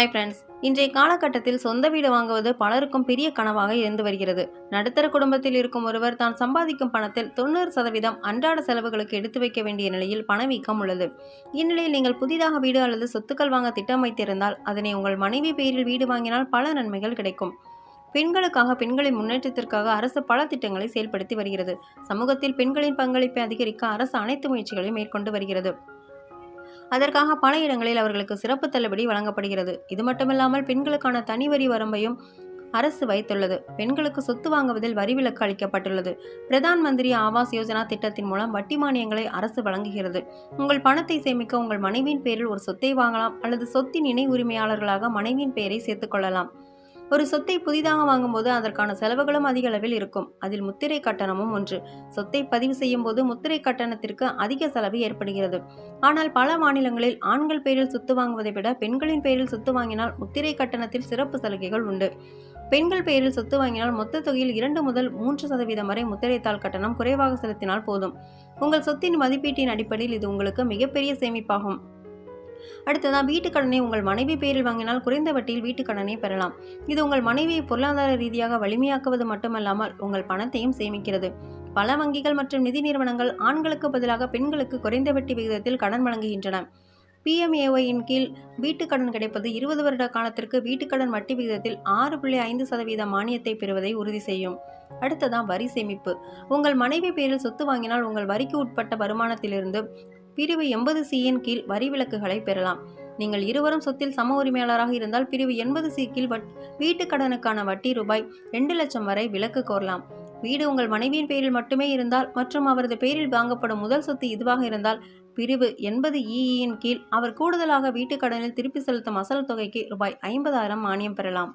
Hi friends இன்றைய காலகட்டத்தில் சொந்த வீடு வாங்குவது பலருக்கும் பெரிய கனவாக இருந்து வருகிறது. நடுத்தர குடும்பத்தில் இருக்கும் ஒருவர் தான் சம்பாதிக்கும் பணத்தில் தொண்ணூறு சதவீதம் அன்றாட செலவுகளுக்கு எடுத்து வைக்க வேண்டிய நிலையில் பணவீக்கம் உள்ளது. இந்நிலையில் நீங்கள் புதிதாக வீடு அல்லது சொத்துக்கள் வாங்க திட்டம் வைத்திருந்தால் அதனை உங்கள் மனைவி பெயரில் வீடு வாங்கினால் பல நன்மைகள் கிடைக்கும். பெண்களுக்காக பெண்களின் முன்னேற்றத்திற்காக அரசு பல திட்டங்களை செயல்படுத்தி வருகிறது. சமூகத்தில் பெண்களின் பங்களிப்பை அதிகரிக்க அரசு அனைத்து முயற்சிகளையும் மேற்கொண்டு வருகிறது. அதற்காக பல இடங்களில் அவர்களுக்கு சிறப்பு தள்ளுபடி வழங்கப்படுகிறது. இது மட்டுமில்லாமல் பெண்களுக்கான தனி வரி வரம்பையும் அரசு வைத்துள்ளது. பெண்களுக்கு சொத்து வாங்குவதில் வரி விலக்கு அளிக்கப்பட்டுள்ளது. பிரதான் மந்திரி ஆவாஸ் யோஜனா திட்டத்தின் மூலம் வட்டி மானியங்களை அரசு வழங்குகிறது. உங்கள் பணத்தை சேமிக்க உங்கள் மனைவியின் பெயரில் ஒரு சொத்தை வாங்கலாம் அல்லது சொத்தின் இணை உரிமையாளர்களாக மனைவியின் பெயரை சேர்த்துக்கொள்ளலாம் ஒரு சொத்தை புதிதாக வாங்கும்போது அதற்கான செலவுகளும் அதிக அளவில் இருக்கும். அதில் முத்திரை கட்டணமும் ஒன்று. சொத்தை பதிவு செய்யும் போது முத்திரை கட்டணத்திற்கு அதிக செலவு ஏற்படுகிறது. ஆனால் பல மாநிலங்களில் ஆண்கள் பெயரில் சொத்து வாங்குவதை விட பெண்களின் பெயரில் சொத்து வாங்கினால் முத்திரை கட்டணத்தில் சிறப்பு சலுகைகள் உண்டு. பெண்கள் பெயரில் சொத்து வாங்கினால் மொத்த தொகையில் இரண்டு முதல் மூன்று சதவீதம் வரை முத்திரைத்தாள் கட்டணம் குறைவாக செலுத்தினால் போதும். உங்கள் சொத்தின் மதிப்பீட்டின் அடிப்படையில் இது உங்களுக்கு மிகப்பெரிய சேமிப்பாகும். அடுத்ததான் வீட்டுக்கடனை உங்கள் மனைவி பேரில் வாங்கினால் குறைந்த வட்டியில் வீட்டுக்கடனை பெறலாம். இது உங்கள் மனைவியை பொருளாதார ரீதியாக வலிமையாக்குவது மட்டுமல்லாமல் உங்கள் பணத்தையும் சேமிக்கிறது. பல வங்கிகள் மற்றும் நிதி நிறுவனங்கள் ஆண்களுக்கு பதிலாக பெண்களுக்கு குறைந்த வட்டி விகிதத்தில் கடன் வழங்குகின்றன. பிஎம்ஏஒயின் கீழ் வீட்டுக் கடன் கிடைப்பது இருபது வருட காலத்திற்கு வீட்டுக்கடன் வட்டி விகிதத்தில் ஆறு புள்ளி ஐந்து சதவீத மானியத்தை பெறுவதை உறுதி செய்யும். அடுத்ததான் வரி சேமிப்பு. உங்கள் மனைவி பேரில் சொத்து வாங்கினால் உங்கள் வரிக்கு உட்பட்ட வருமானத்திலிருந்து பிரிவு எண்பது சியின் கீழ் வரி விலக்குகளை பெறலாம். நீங்கள் இருவரும் சொத்தில் சம உரிமையாளராக இருந்தால் பிரிவு எண்பது சி கீழ் வட் வீட்டுக் கடனுக்கான வட்டி ரூபாய் ரெண்டு லட்சம் வரை விலக்கு கோரலாம். வீடு உங்கள் மனைவியின் பெயரில் மட்டுமே இருந்தால் மற்றும் அவரது பெயரில் வாங்கப்படும் முதல் சொத்து இதுவாக இருந்தால் பிரிவு எண்பது e இஇயின் கீழ் அவர் கூடுதலாக வீட்டுக் கடனில் திருப்பி செலுத்தும் அசல் தொகைக்கு ரூபாய் ஐம்பதாயிரம் மானியம் பெறலாம்.